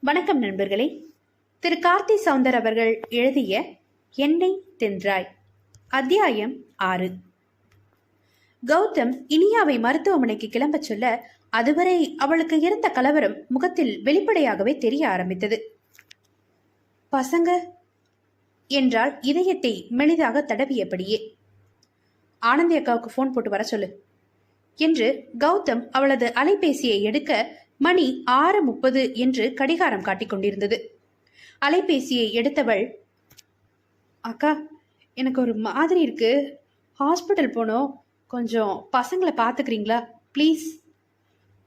வணக்கம் நண்பர்களே. திரு. கார்த்தி சவுந்தர் அவர்கள் எழுதிய என்னை தென்றாய் அத்தியாயம் ஆறு. கௌதம் இனியாவை மருத்துவமனைக்கு கிளம்பச் சொல்ல அதுவரை அவளுக்கு இருந்த கலவரம் முகத்தில் வெளிப்படையாகவே தெரிய ஆரம்பித்தது. பசங்க என்றால் இதயத்தை மெளிதாக தடவியபடியே. ஆனந்தி அக்காவுக்கு ஃபோன் போட்டு வர சொல்லு என்று கௌதம் அவளது அலைபேசியை எடுக்க மணி ஆறு முப்பது என்று கடிகாரம் காட்டிக் கொண்டிருந்தது. அலைபேசியை எடுத்தவள் அக்கா எனக்கு ஒரு மாதிரி இருக்கு. ஹாஸ்பிட்டல் போனோம். கொஞ்சம் பசங்களை பார்த்துக்கிறீங்களா? ப்ளீஸ்.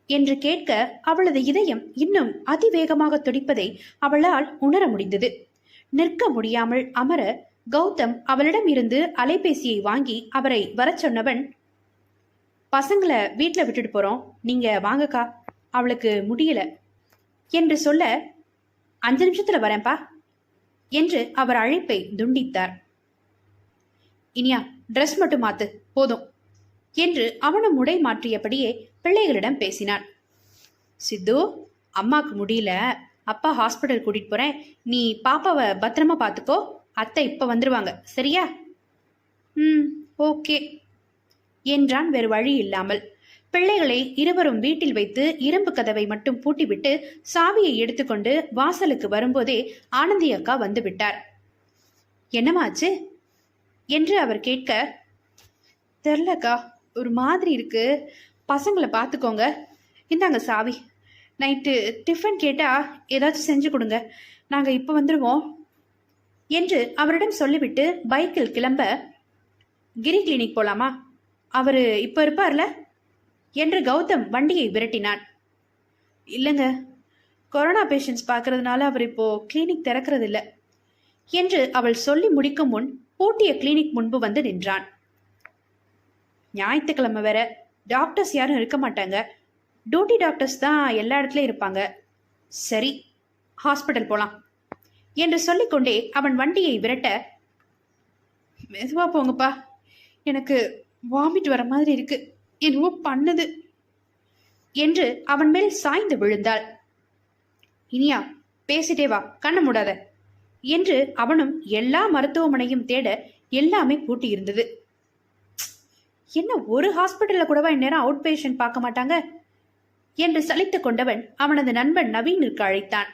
என்று கேட்க அவளது இதயம் இன்னும் அதிவேகமாக துடிப்பதை அவளால் உணர முடிந்தது. நிற்க முடியாமல் அமர கௌதம் அவளிடம் இருந்து அலைபேசியை வாங்கி அவரை வரச் சொன்னவன் பசங்களை வீட்டில் விட்டுட்டு போறோம். நீங்க வாங்கக்கா. அவளுக்கு முடியல. என்று சொல்ல அஞ்சு நிமிஷத்துல வரேன்ப்பா என்று அவர் அழைப்பை துண்டித்தார். இனியா ட்ரெஸ் மட்டும் மாத்து போதும் என்று அவனும் உடை மாற்றியபடியே பிள்ளைகளிடம் பேசினான். சித்து அம்மாக்கு முடியல. அப்பா ஹாஸ்பிட்டல் கூட்டிட்டு போறேன். நீ பாப்பாவை பத்திரமா பார்த்துக்கோ அத்தை இப்ப வந்துருவாங்க. சரியா? ம் ஓகே என்றான். வேறு வழி இல்லாமல் பிள்ளைகளை இருவரும் வீட்டில் வைத்து இரும்பு கதவை மட்டும் பூட்டிவிட்டு சாவியை எடுத்துக்கொண்டு வாசலுக்கு வரும்போதே ஆனந்தி அக்கா வந்து விட்டார் என்னமாச்சு என்று அவர் கேட்க தெரிலக்கா ஒரு மாதிரி இருக்கு. பசங்களை பார்த்துக்கோங்க. இந்தாங்க சாவி நைட்டு டிஃபன் கேட்டால் ஏதாச்சும் செஞ்சு கொடுங்க. நாங்கள் இப்போ வந்துடுவோம் என்று அவரிடம் சொல்லிவிட்டு பைக்கில் கிளம்ப கிரி கிளினிக் போலாமா? அவர் இப்போ இருப்பார்ல? என்று கௌதம் வண்டியை விரட்டினான். இல்லைங்க கொரோனா பேஷண்ட்ஸ் பார்க்கறதுனால அவர் இப்போ கிளினிக் திறக்கிறது என்று அவள் சொல்லி முடிக்கும் முன் பூட்டிய கிளினிக் முன்பு வந்து நின்றான். ஞாயிற்றுக்கிழமை வேற டாக்டர்ஸ் யாரும் இருக்க மாட்டாங்க. டியூட்டி டாக்டர்ஸ் தான் எல்லா இடத்துலையும் இருப்பாங்க. சரி ஹாஸ்பிட்டல் போலாம் என்று சொல்லிக்கொண்டே அவன் வண்டியை விரட்ட மெதுவா போங்கப்பா எனக்கு வாமிட் வர மாதிரி இருக்கு. என்னவோ பண்ணுது என்று அவன் மேல் சாய்ந்து விழுந்தாள். இனியா பேசிட்டே வா கண்ண மூடாத என்று அவனும் எல்லா மருத்துவமனையும் தேட எல்லாமே பூட்டி இருந்தது என்ன ஒரு ஹாஸ்பிட்டல்ல கூடவா இந்நேரம் அவுட் பேஷண்ட் பார்க்க மாட்டாங்க? என்று சலித்துக் கொண்டவன் அவனது நண்பன் நவீனிற்கு அழைத்தான்.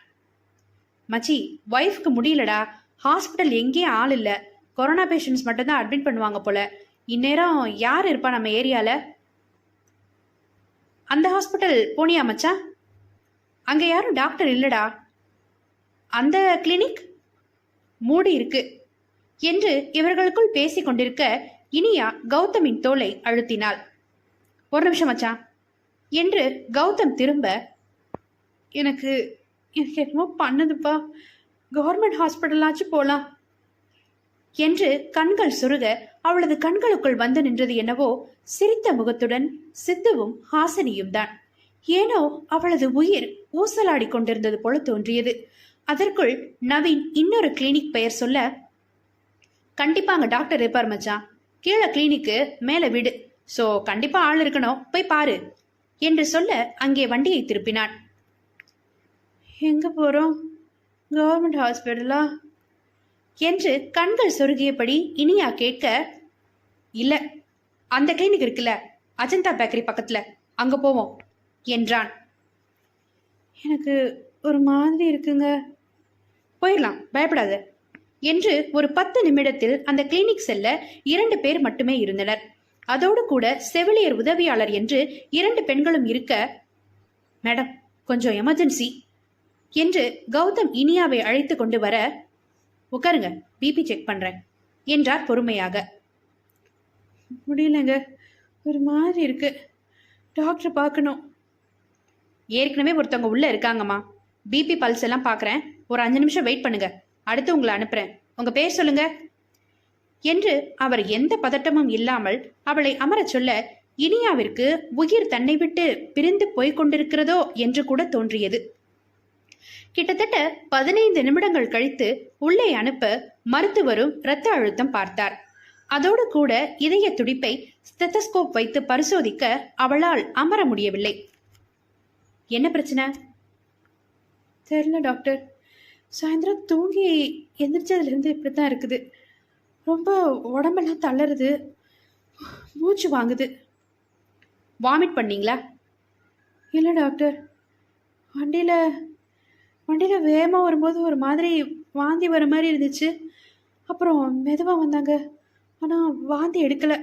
மச்சி ஒய்ஃப்க்கு முடியலடா. ஹாஸ்பிட்டல் எங்கேயும் ஆள் இல்ல. கொரோனா பேஷண்ட்ஸ் மட்டும்தான் அட்மிட் பண்ணுவாங்க போல. இந்நேரம் யார் இருப்பா நம்ம ஏரியால? அந்த ஹாஸ்பிட்டல் போனியா மச்சான் அங்க யாரும் டாக்டர் இல்லடா. அந்த கிளினிக் மூடி இருக்கு என்று இவர்களுக்குள் பேசிக் கொண்டிருக்க இனியா கௌதமின் தோலை அழுத்தினாள். ஒரு நிமிஷம் மச்சான் என்று கௌதம் திரும்ப எனக்கு எனக்கு என்னமோ பண்ணுதுப்பா. கவர்மெண்ட் ஹாஸ்பிட்டலாச்சும் போலாம். என்று கண்கள் சுருக அவளது கண்களுக்குள் வந்து நின்றது என்னவோ சிரித்த முகத்துடன் சித்துவும் ஹாசனியும் தான் ஏனோ அவளது உயிர் ஊசலாடி கொண்டிருந்தது போல தோன்றியது. அதற்குள் நவீன் இன்னொரு கிளினிக் பெயர் சொல்ல கண்டிப்பாங்க டாக்டர் இருப்பார் மச்சான். கீழே கிளினிக்கு மேல வீடு. சோ கண்டிப்பா ஆள் இருக்கணும். போய் பாரு என்று சொல்ல அங்கே வண்டியை திருப்பினான். எங்க போறோம்? கவர்மெண்ட் ஹாஸ்பிட்டலா என்று கண்கள் சொருகியபடி இனியா கேட்க இல்ல அந்த கிளினிக் இருக்குல்ல அஜந்தா பேக்கரி பக்கத்துல அங்க போவோம் என்றான். எனக்கு ஒரு மாதிரி இருக்குங்க. போயிடலாம் பயப்படாத என்று ஒரு பத்து நிமிடத்தில் அந்த கிளினிக் செல்ல இரண்டு பேர் மட்டுமே இருந்தனர். அதோடு கூட செவிலியர் உதவியாளர் என்று இரண்டு பெண்களும் இருக்க மேடம் கொஞ்சம் எமர்ஜென்சி என்று கௌதம் இனியாவை அழைத்து கொண்டு வர உட்காருங்க பிபி செக் பண்றேன் என்றார் பொறுமையாக. முடியலங்க ஒரு மாதிரி இருக்கு டாக்டர் பார்க்கணும். ஏற்கனவே ஒருத்தவங்க உள்ள இருக்காங்கம்மா. பிபி பல்ஸ் எல்லாம் பார்க்குறேன் ஒரு அஞ்சு நிமிஷம் வெயிட் பண்ணுங்க அடுத்து உங்களை அனுப்புறேன். உங்க பேர் சொல்லுங்க. என்று அவர் எந்த பதட்டமும் இல்லாமல் அவளை அமரச் சொல்ல இனியாவிற்கு உயிர் தன்னை விட்டு பிரிந்து போய்க் கொண்டிருக்கிறதோ என்று கூட தோன்றியது. கிட்டத்தட்ட பதினைந்து நிமிடங்கள் கழித்து உள்ளே அனுப்ப மருத்துவரும் இரத்த அழுத்தம் பார்த்தார். அதோடு கூட இதய துடிப்பை ஸ்டெத்தஸ்கோப் வைத்து பரிசோதிக்க அவளால் அமர முடியவில்லை. என்ன பிரச்சனை? தெரில டாக்டர் சாயந்தரம் தூங்கி எந்திரிச்சதுலேருந்து இப்படி தான் இருக்குது. ரொம்ப உடம்பெல்லாம் தளருது. மூச்சு வாங்குது. வாமிட் பண்ணீங்களா? இல்லை டாக்டர் வண்டியில் வண்டியில் வேகமாக வரும்போது ஒரு மாதிரி வாந்தி வர மாதிரி இருந்துச்சு. அப்புறம் மெதுவாக வந்தாங்க. ஆனால் வாந்தி எடுக்கலை.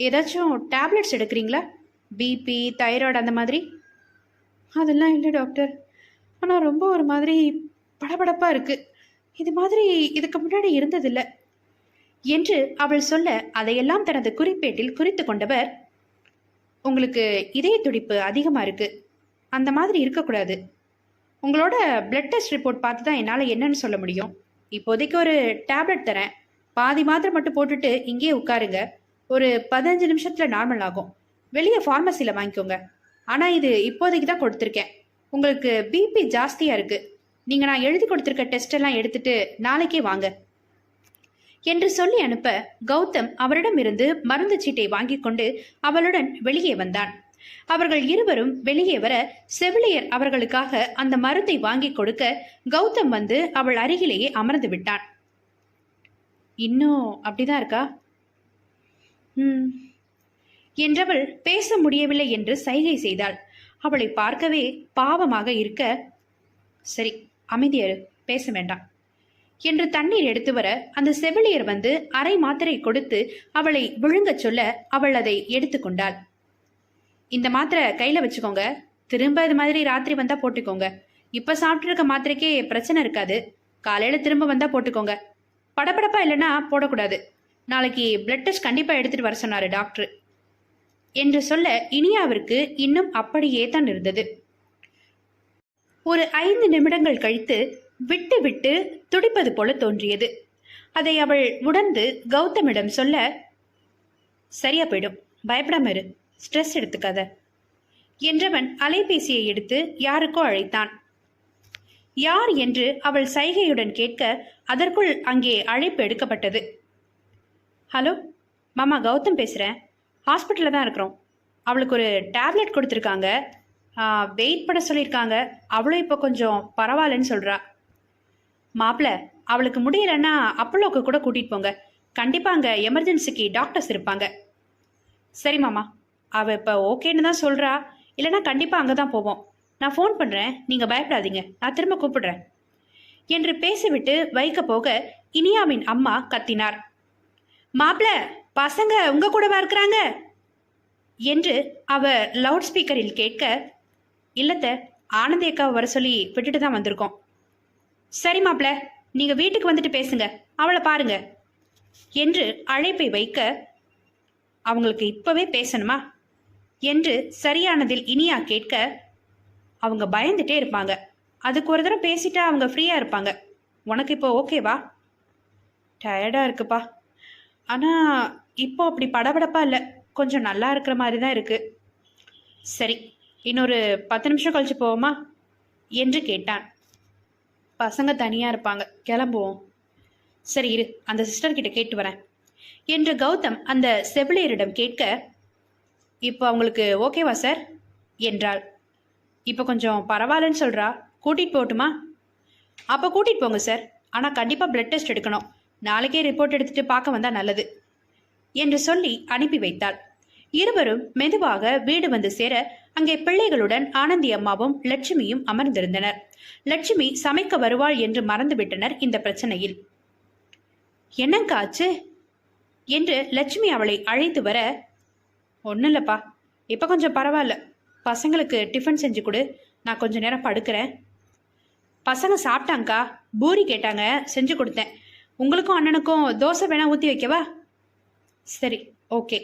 ஏதாச்சும் டேப்லெட்ஸ் எடுக்கிறீங்களா? பிபி தைராய்டு அந்த மாதிரி? அதெல்லாம் இல்லை டாக்டர். ஆனால் ரொம்ப ஒரு மாதிரி படபடப்பாக இருக்குது இது மாதிரி இதுக்கு முன்னாடி இருந்ததில்லை. என்று அவள் சொல்ல அதையெல்லாம் தனது குறிப்பேட்டில் குறித்து கொண்டவர் உங்களுக்கு இதய துடிப்பு அதிகமாக இருக்குது அந்த மாதிரி இருக்கக்கூடாது. உங்களோட பிளட் டெஸ்ட் ரிப்போர்ட் பார்த்து தான் என்னால் என்னன்னு சொல்ல முடியும். இப்போதைக்கு ஒரு டேப்லெட் தரேன். பாதி மாத்திரை மட்டும் போட்டுட்டு இங்கேயே உட்காருங்க. ஒரு பதினஞ்சு நிமிஷத்தில் நார்மல் ஆகும். வெளியே ஃபார்மசியில் வாங்கிக்கோங்க. ஆனால் இது இப்போதைக்கு தான் கொடுத்துருக்கேன். உங்களுக்கு பிபி ஜாஸ்தியாக இருக்குது நீங்கள் நான் எழுதி கொடுத்துருக்க டெஸ்டெல்லாம் எடுத்துட்டு நாளைக்கே வாங்க. என்று சொல்லி அனுப்ப கௌதம் அவரிடமிருந்து மருந்து சீட்டை வாங்கி கொண்டு அவளுடன் வெளியே வந்தான். அவர்கள் இருவரும் வெளியே வர செவிலியர் அவர்களுக்காக அந்த மருந்தை வாங்கி கொடுக்க கௌதம் வந்து அவள் அருகிலேயே அமர்ந்து விட்டான். இன்னும் அப்படிதான் இருக்கா? ம் என்றவள் பேச முடியவில்லை என்று சைகை செய்தாள். அவளை பார்க்கவே பாவமாக இருக்க சரி அமைதியரு பேச வேண்டாம். என்று தண்ணீர் எடுத்து வர அந்த செவிலியர் வந்து அரை மாத்திரை கொடுத்து அவளை விழுங்கச் சொல்ல அவள் அதை எடுத்துக்கொண்டாள் இந்த மாத்திரை கையில் வச்சுக்கோங்க. திரும்ப இது மாதிரி ராத்திரி வந்தால் போட்டுக்கோங்க. இப்போ சாப்பிட்டு மாத்திரைக்கே பிரச்சனை இருக்காது. காலையில் திரும்ப வந்தால் போட்டுக்கோங்க. படப்படப்பா இல்லைன்னா போடக்கூடாது. நாளைக்கு பிளட் டெஸ்ட் கண்டிப்பாக எடுத்துகிட்டு வர சொன்னார் டாக்டர். என்று சொல்ல இனியாவிற்கு இன்னும் அப்படியே தான் இருந்தது. ஒரு ஐந்து நிமிடங்கள் கழித்து விட்டு விட்டு துடிப்பது போல தோன்றியது. அதை அவள் உணர்ந்து கௌதமிடம் சொல்ல சரியா போயிடும். பயப்படாம இரு. ஸ்ட்ரெஸ் எடுத்துக்காத. என்றவன் அலைபேசியை எடுத்து யாருக்கோ அழைத்தான். யார் என்று அவள் சைகையுடன் கேட்க அதற்குள் அங்கே அழைப்பு எடுக்கப்பட்டது. ஹலோ மாமா கௌதம் பேசுகிறேன் ஹாஸ்பிட்டலில் தான் இருக்கிறோம். அவளுக்கு ஒரு டேப்லெட் கொடுத்துருக்காங்க. வெயிட் பண்ண சொல்லியிருக்காங்க. அவளும் இப்போ கொஞ்சம் பரவாயில்லன்னு சொல்கிறா மாப்பிள்ள அவளுக்கு முடியலன்னா அப்போலோக்கு கூட கூட்டிகிட்டு போங்க. கண்டிப்பாக அங்கே எமர்ஜென்சிக்கு டாக்டர்ஸ் இருப்பாங்க. சரி மாமா. அவள் இப்போ ஓகேன்னு தான் சொல்கிறா இல்லைன்னா கண்டிப்பாக அங்கே தான் போவோம். நான் ஃபோன் பண்ணுறேன் நீங்கள் பயப்படாதீங்க. நான் திரும்ப கூப்பிடுறேன். என்று பேசிவிட்டு வைக்க போக இனியாவின் அம்மா கத்தினார். மாப்பிள பசங்க உங்க கூடவா இருக்கிறாங்க? என்று அவர் லவுட் ஸ்பீக்கரில் கேட்க இல்லத்த ஆனந்தி அக்காவை வர சொல்லி விட்டுட்டு தான் வந்திருக்கோம். சரி மாப்பிள நீங்க வீட்டுக்கு வந்துட்டு பேசுங்க. அவளை பாருங்க. என்று அழைப்பை வைக்க அவங்களுக்கு இப்பவே பேசணுமா? என்று சரியானதில் இனியா கேட்க அவங்க பயந்துட்டே இருப்பாங்க. அதுக்கு ஒரு தடவை பேசிட்டா அவங்க ஃப்ரீயா இருப்பாங்க. உனக்கு இப்போ ஓகேவா டயர்டா இருக்குப்பா. ஆனா இப்போ அப்படி படபடப்பா இல்லை. கொஞ்சம் நல்லா இருக்கிற மாதிரி தான் இருக்கு. சரி இன்னொரு பத்து நிமிஷம் கழிச்சு போவோமா? என்று கேட்டான். பசங்க தனியா இருப்பாங்க. கிளம்புவோம். சரி இரு. அந்த சிஸ்டர் கிட்ட கேட்டு வரேன். என்று கௌதம் அந்த செவிலியரிடம் கேட்க இப்போ அவங்களுக்கு ஓகேவா சார்? என்றாள். இப்போ கொஞ்சம் பரவாயில்லன்னு சொல்றா. கூட்டிட்டு போகட்டுமா? அப்போ கூட்டிட்டு போங்க சார். ஆனால் கண்டிப்பாக பிளட் டெஸ்ட் எடுக்கணும். நாளைக்கே ரிப்போர்ட் எடுத்துட்டு பார்க்க வந்தா நல்லது என்று சொல்லி அனுப்பி வைத்தாள். இருவரும் மெதுவாக வீடு வந்து சேர அங்கே பிள்ளைகளுடன் ஆனந்தி அம்மாவும் லட்சுமியும் அமர்ந்திருந்தனர். லட்சுமி சமைக்க வருவாள் என்று மறந்துவிட்டனர் இந்த பிரச்சனையில். என்னங்க ஆச்சு? என்று லட்சுமி அவளை அழைத்து வர ஒன்றும் இல்லைப்பா இப்போ கொஞ்சம் பரவாயில்ல. பசங்களுக்கு டிஃபன் செஞ்சு கொடு. நான் கொஞ்ச நேரம் படுக்கிறேன். பசங்க சாப்பிட்டாங்க்கா பூரி கேட்டாங்க. செஞ்சு கொடுத்தேன். உங்களுக்கும் அண்ணனுக்கும் தோசை வேணா ஊற்றி வைக்கவா? சரி ஓகே.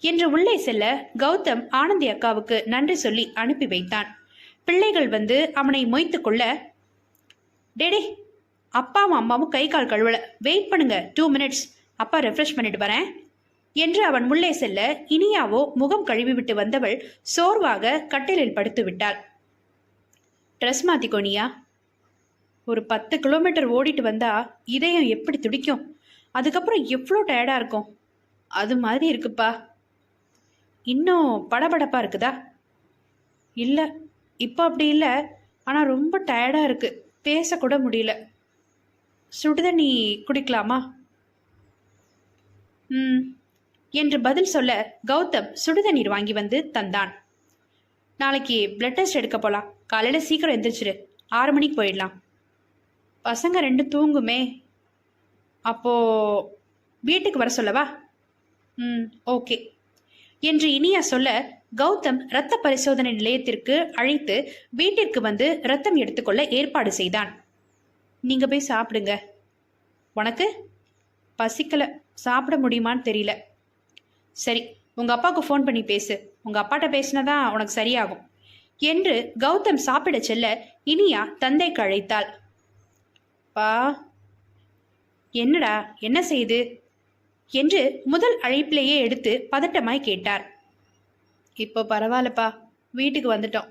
என்று உள்ளே செல்ல கௌதம் ஆனந்தி அக்காவுக்கு நன்றி சொல்லி அனுப்பி வைத்தான். பிள்ளைகள் வந்து அவனை மொய்த்து கொள்ள டேடே அப்பாவும் அம்மாவும் கை கால் கழுவல. வெயிட் பண்ணுங்க. டூ மினிட்ஸ் அப்பா ரெஃப்ரெஷ் பண்ணிட்டு வரேன். என்று அவன் உள்ளே செல்ல இனியாவோ முகம் கழுவிவிட்டு வந்தவள் சோர்வாக கட்டிலில் படுத்து விட்டாள் ட்ரெஸ் மாத்திக்கோனியா ஒரு பத்து கிலோமீட்டர் ஓடிட்டு வந்தா இதயம் எப்படி துடிக்கும்? அதுக்கப்புறம் எவ்வளோ டயர்டா இருக்கும்? அது மாதிரி இருக்குப்பா. இன்னும் படபடப்பா இருக்குதா? இல்லை இப்போ அப்படி இல்லை. ஆனால் ரொம்ப டயர்டாக இருக்கு. பேசக்கூட முடியல. சுடுதண்ணி குடிக்கலாமா? ம். என்று பதில் சொல்ல கௌதம் சுடுதண்ணீர் வாங்கி வந்து தந்தான். நாளைக்கு பிளட் டெஸ்ட் எடுக்க போகலாம் காலையில் சீக்கிரம் எந்திரிச்சிரு. ஆறு மணிக்கு போயிடலாம். பசங்க ரெண்டு தூங்குமே. அப்போ வீட்டுக்கு வர சொல்லவா? ம் ஓகே. என்று இனியா சொல்ல கௌதம் இரத்த பரிசோதனை நிலையத்திற்கு அழைத்து வீட்டிற்கு வந்து ரத்தம் எடுத்துக்கொள்ள ஏற்பாடு செய்தான். நீங்க போய் சாப்பிடுங்க. உனக்கு? பசிக்கல. சாப்பிட முடியுமான்னு தெரியல. சரி உங்க அப்பாவுக்கு ஃபோன் பண்ணி பேசு. உங்க அப்பாட்ட பேசினதான் உனக்கு சரியாகும். என்று கௌதம் சாப்பிட செல்ல இனியா தந்தைக்கு கழைத்தாள் பா என்னடா என்ன செய்து? என்று முதல் அழைப்பிலேயே எடுத்து பதட்டமாய் கேட்டார். இப்போ பரவாயில்லப்பா வீட்டுக்கு வந்துட்டோம்.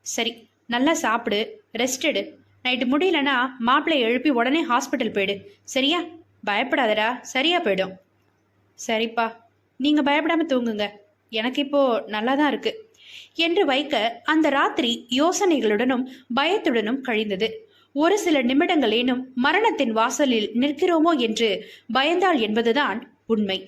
சரி நல்லா சாப்பிடு ரெஸ்ட் எடு. நைட்டு முடியலனா மாப்பிள்ளையை எழுப்பி உடனே ஹாஸ்பிட்டல் போயிடு. சரியா? பயப்படாதடா சரியா போயிடும். சரிப்பா. நீங்க பயப்படாம தூங்குங்க. எனக்கு இப்போ நல்லா தான் இருக்கு. என்று வைக்க அந்த ராத்திரி யோசனைகளுடனும் பயத்துடனும் கழிந்தது. ஒரு சில நிமிடங்களேனும் மரணத்தின் வாசலில் நிற்கிறோமோ என்று பயந்தாள் என்பதுதான் உண்மை.